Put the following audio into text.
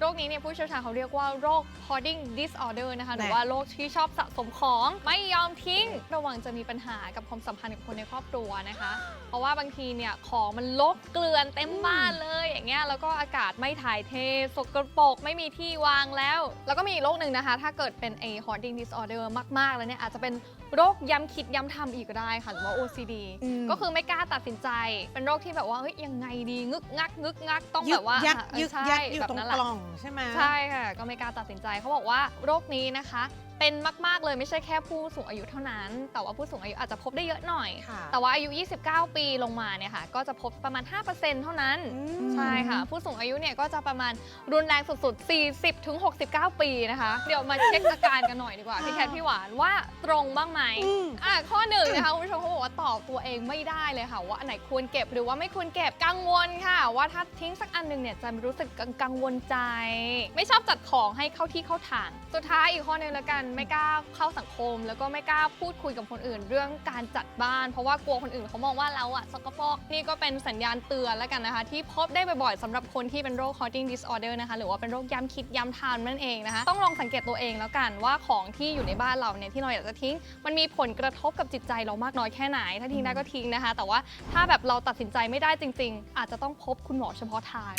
โรคนี้เนี่ยผู้เชี่ยวชาญเขาเรียกว่าโรค hoarding disorder นะคะ หรือแหม่ว่าโรคที่ชอบสะสมของไม่ยอมทิ้ง ระวังจะมีปัญหากับความสัมพันธ์กับคนในครอบครัวนะคะ เพราะว่าบางทีเนี่ยของมันลกเกลื่อนเต็มบ้านเลยอย่างเงี้ยแล้วก็อากาศไม่ถ่ายเทสกปรกไม่มีที่วางแล้ว แล้วก็มีอีกโรคหนึ่งนะคะ ถ้าเกิดเป็นไอ้ hoarding disorder มากๆ แล้วเนี่ยอาจจะเป็นโรคย้ำคิดย้ำทำอีกก็ได้ค่ะหรือว่า OCD อืมก็คือไม่กล้าตัดสินใจ เป็นโรคที่แบบว่าเฮ้ยยังไงดีงึกงักงึกงักต้องยึแบกบว่ายักเออยึกใช่ยักอยู่แบบตรงนั้นกแหละล่องใช่ไหม ใช่ค่ะ ก็ไม่กล้าตัดสินใจเขาบอกว่าโรคนี้นะคะ เป็นมากๆเลยไม่ใช่แค่ผู้สูงอายุเท่านั้น แต่ว่าผู้สูงอายุอาจจะพบได้เยอะหน่อย ค่ะ แต่ว่าอายุ 29 ปีลงมาเนี่ยค่ะ ก็จะพบประมาณ 5%เท่านั้น อืม ใช่ค่ะ ผู้สูงอายุเนี่ยก็จะประมาณรุนแรงสุดๆ 40ถึง69 ปีนะคะ เดี๋ยวมาเช็คอาการกันหน่อยดีกว่า พี่แคทพี่หวานว่าตรงบ้างไหมอืมอะข้อหนึ่งนะคะคุณผู้ชมเขาบอกว่าตอบตัวเองไม่ได้เลยค่ะว่าอันไหนควรเก็บหรือว่าไม่ควรเก็บกังวลค่ะ ว่าถ้าทิ้งสักอันหนึ่งเนี่ยจะรู้สึกกังวลใจ ไม่ชอบจัดของให้เข้าที่เข้าทาง สุดท้ายอีกข้อหนึงแล้วกันไม่กล้าเข้าสังคม แล้วก็ไม่กล้าพูดคุยกับคนอื่น เรื่องการจัดบ้าน เพราะว่ากลัวคนอื่นเขามองว่าเราอะสกปรกนี่ก็เป็นสัญญาณเตือนแล้วกันนะคะ ที่พบได้บ่อยๆสำหรับคนที่เป็นโรค hoarding disorder นะคะ หรือว่าเป็นโรคย้ำคิดย้ำทานนั่นเองนะคะ ต้องลองสังเกตตัวเองแล้วกันว่าของที่อยู่ในบ้านเราเนี่ยที่เราอยากจะทิ้ง มันมีผลกระทบกับจิตใจเรามากน้อยแค่ไหน ถ้าทิ้งได้ก็ทิ้งนะคะ แต่ว่าถ้าแบบเราตัดสินใจไม่ได้จริง ๆ อาจจะต้องพบคุณหมอเฉพาะทาง